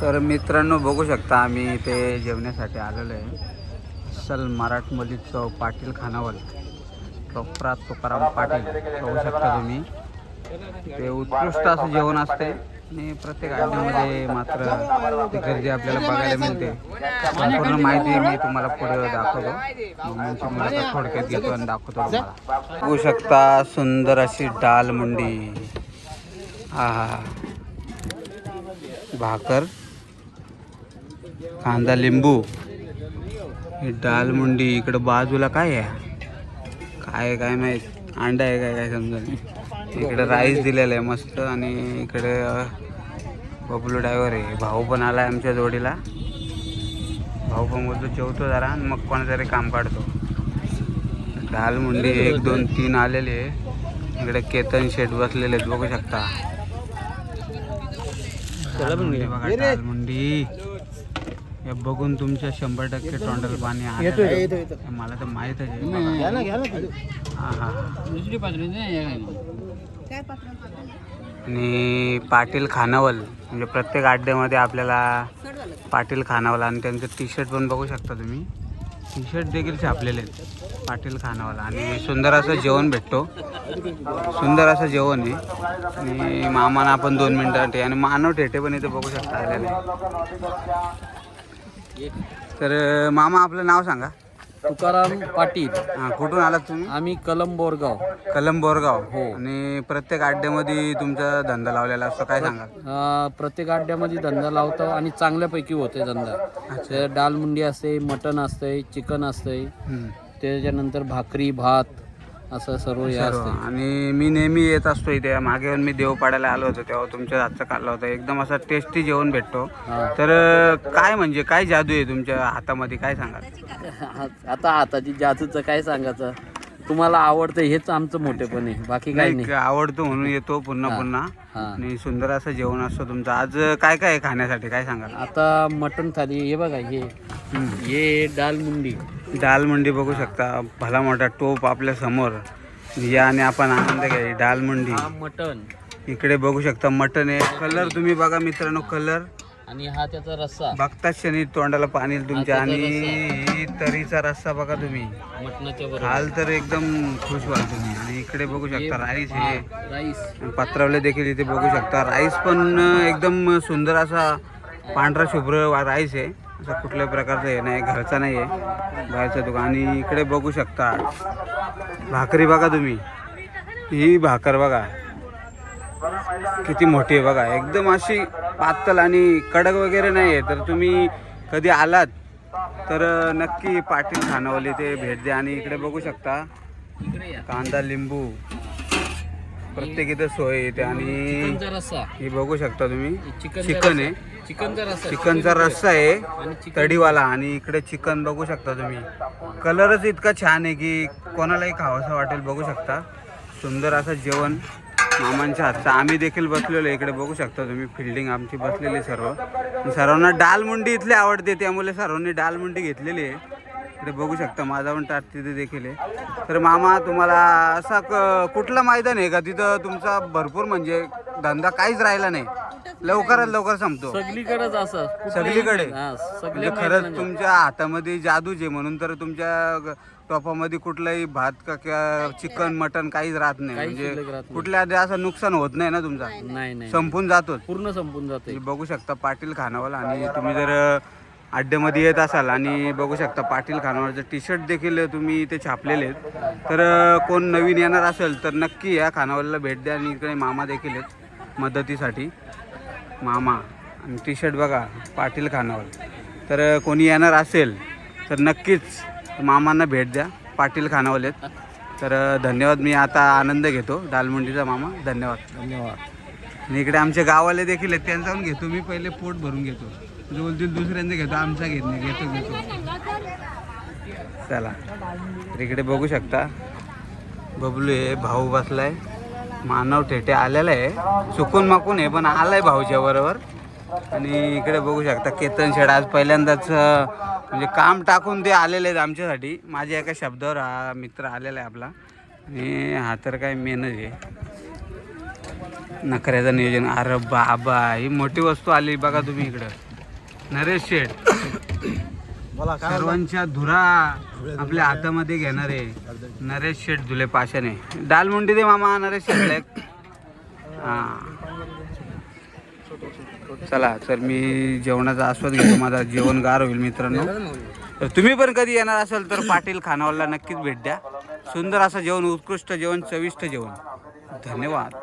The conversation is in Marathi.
तर मित्रांनो बघू शकता आम्ही इथे जेवण्यासाठी आलेलो आहे. सल मराठमोली चौक पाटील खानावल प्रॉपरा तुकाराम पाटील बघू शकता तुम्ही. ते उत्कृष्ट असं जेवण असते. आणि प्रत्येक आठवड्यामध्ये मात्र ती गर्दी आपल्याला बघायला मिळते संपूर्ण माहिती मी तुम्हाला पुढे दाखवतो. मामांची मुलाखत थोडक्यात घेतो आणि दाखवतो तुम्हाला. बघू शकता सुंदर अशी डाल मुंडी हा हा. भाकर. कांदा लिंबू. ही डाल मुंडी इकडं बाजूला काय आहे? काय काय माहीत? अंडा आहे काय काय समजा इकडे राईस दिलेलं आहे मस्त आणि इकडे बबलू ड्रायव्हर आहे. भाऊ पण आला आहे आमच्या जोडीला. भाऊ पण बोलतो जेवतो जरा आणि मग कोणातरी काम काढतो. डाल मुंडी एक दोन तीन आलेले आहे. इकडे केतन शेट बसलेले आहेत बघू शकता. मुंडी बघा हे बघून तुमच्या शंभर टक्के तोंडाला पाणी आलेलं आहे. हे मला तर माहीतच आहे. बघा. हा हा आणि पाटील खानावल म्हणजे प्रत्येक अड्ड्यामध्ये आपल्याला पाटील खानावल आणि त्यांचं टी शर्ट पण बघू शकता तुम्ही. टी शर्ट देखील छापलेले आहेत. पाटील खानावल. आणि सुंदर असं जेवण भेटतो. सुंदर असं जेवण आहे. आणि मामाना आपण दोन मिनटासाठी आणि मानव ठेटे पण इथे बघू शकता आलेले तर मामा आपलं नाव सांगा. तुकाराम पाटील. हां कुठून आलात तुम्ही? आम्ही कलम बोरगाव. कलम बोरगाव. हो. आणि प्रत्येक अड्ड्यामध्ये तुमचा धंदा लावलेला असतो काय सांगाल अं, प्रत्येक अड्ड्यामध्ये धंदा लावतो आणि चांगल्यापैकी होते धंदा. ते डाल मुंडी असते मटण असते चिकन असते. हम्म. त्याच्यानंतर भाकरी भात असं सर्व हे सर्व. असते आणि मी नेहमी येत असतो इथे. मागे येऊन मी देवपाड्याला आलो होतो तेव्हा तुमच्या हातचं खाल्लं होतं. एकदम असं टेस्टी जेवण भेटतो. हा. तर अं, काय म्हणजे काय जादू आहे तुमच्या हातामध्ये? काय सांगाल? आता हाताची जादूचं काय सांगायचं? तुम्हाला आवडतं हेच आमचं मोठेपण आहे. बाकी काही नाही नाही. आवडतो म्हणून येतो पुन्हा पुन्हा. हा. आणि सुंदर असं जेवण असतं तुमचं. आज काय काय आहे खाण्यासाठी? काय सांगाल? आता मटण थाली हे बघा हे. हे डाल मुंडी. डाल मंडी बघू शकता. भला मोठा टोप आपल्यासमोर. या आणि आपण आनंद घ्या डाल मंडी. हा मटण. इकडे बघू शकता मटन आहे. कलर तुम्ही बघा मित्रांनो कलर. आणि हा त्याचा रस्सा. बघताच क्षणी तोंडाला पाणी येईल तुमच्या. आणि तरीचा रस्सा बघा तुम्ही. मटणाच्या बरोबर. हाल तर एकदम खुश व्हाल तुम्ही. आणि इकडे बघू शकता राईस आहे. राईस. पत्रावले देखील इथे बघू शकता. राईस पण एकदम सुंदर असा पांढरा शुभ्र वा- राईस आहे. असं कुठल्याही प्रकारचं हे नाही घरचा नाही आहे बाहेरचं दुकान. आणि इकडे बघू शकता भाकरी बघा तुम्ही. ही भाकर बघा. किती मोठी आहे बघा. एकदम अशी पातळ आणि कडक वगैरे नाही आहे तर तुम्ही कधी आलात तर नक्की पाटील खानावली ते भेट द्या. आणि इकडे बघू शकता कांदा लिंबू. प्रत्येक इथं सोय येते आणि चिकनचा रस्सा. ही बघू शकता तुम्ही. चिकन चिकन आहे. चिकनचा रस्सा. चिकनचा रस्सा आहे. तडीवाला आणि इकडे चिकन बघू शकता तुम्ही. कलरच इतका छान आहे की कोणालाही खावंसं वाटेल बघू शकता. सुंदर असं जेवण मामांच्या हातचं. आम्ही देखील बसलेलो आहे. इकडे. बघू शकता तुम्ही. फिल्डिंग आमची बसलेली सर्व. आणि सर्वांना डाल मुंडी इथली आवडते. त्यामुळे सर्वांनी डाल मुंडी घेतलेली आहे. इकडे बघू शकता माझा पण टाट तिथे देखील आहे. तर मामा तुम्हाला असा क- कुठलं मैदान आहे का? तिथं तुमचा भरपूर म्हणजे धंदा काहीच राहिला नाही. लवकरात लवकर संपतो. सगळीकडेच असं. सगळीकडे? म्हणजे खरंच मैदानात. तुमच्या हातामध्ये जादूच आहे म्हणून तर तुमच्या टोपामध्ये कुठलाही भात का किंवा चिकन मटन काहीच राहत नाही. म्हणजे. कुठल्या आधी असं नुकसान होत नाही ना तुमचा? नाही संपून जातोच. पूर्ण संपून जाते बघू शकता पाटील खानावाला आणि तुम्ही जर अड्ड्यामध्ये येत असाल आणि बघू शकता पाटील खानावरचं टी शर्ट देखील तुम्ही इथे छापलेले आहेत. तर कोण नवीन येणार असेल तर नक्की या खानावळीला भेट द्या आणि इकडे मामा देखील आहेत मदतीसाठी. मामा आणि टी शर्ट बघा पाटील खानावळ. तर कोणी येणार असेल तर नक्कीच मामांना भेट द्या. पाटील खानावल आहेत. तर धन्यवाद मी आता आनंद घेतो. दालमुंडीचा मामा धन्यवाद. धन्यवाद. आणि इकडे आमचे गाववाले देखील आहेत त्यांचा पण घेतो. मी पहिले पोट भरून घेतो. जो बोलतील दुसऱ्यांदा घेतो आमचा घेत नाही घेतो घेतो. चला. तर इकडे बघू शकता. बबलू आहे भाऊ बसलाय. मानव ठेटे आलेला आहे. चुकून माकून आहे पण आलाय भाऊच्या बरोबर. आणि इकडे बघू शकता केतन शेड आज पहिल्यांदाच म्हणजे काम टाकून ते आलेले आहेत आमच्यासाठी. माझ्या एका शब्दावर हा मित्र आलेला आहे आपला. आणि हा तर काय मेनच आहे. नखऱ्याचं नियोजन. अरे बाबा ही मोठी वस्तू आली बघा तुम्ही इकडं. नरेश शेठ सर्वांच्या धुरा आपल्या हातामध्ये घेणारे नरेश शेठ धुले पाशाने डाल मुंडी दे मामा नरेश शेठला एक. हा. चला तर मी जेवणाचा आस्वाद घेतो. माझा जेवण गार होईल मित्रांनो. तर तुम्ही पण कधी येणार असाल तर पाटील खानावरला नक्कीच भेट द्या. सुंदर असं जेवण उत्कृष्ट जेवण चविष्ट जेवण. धन्यवाद.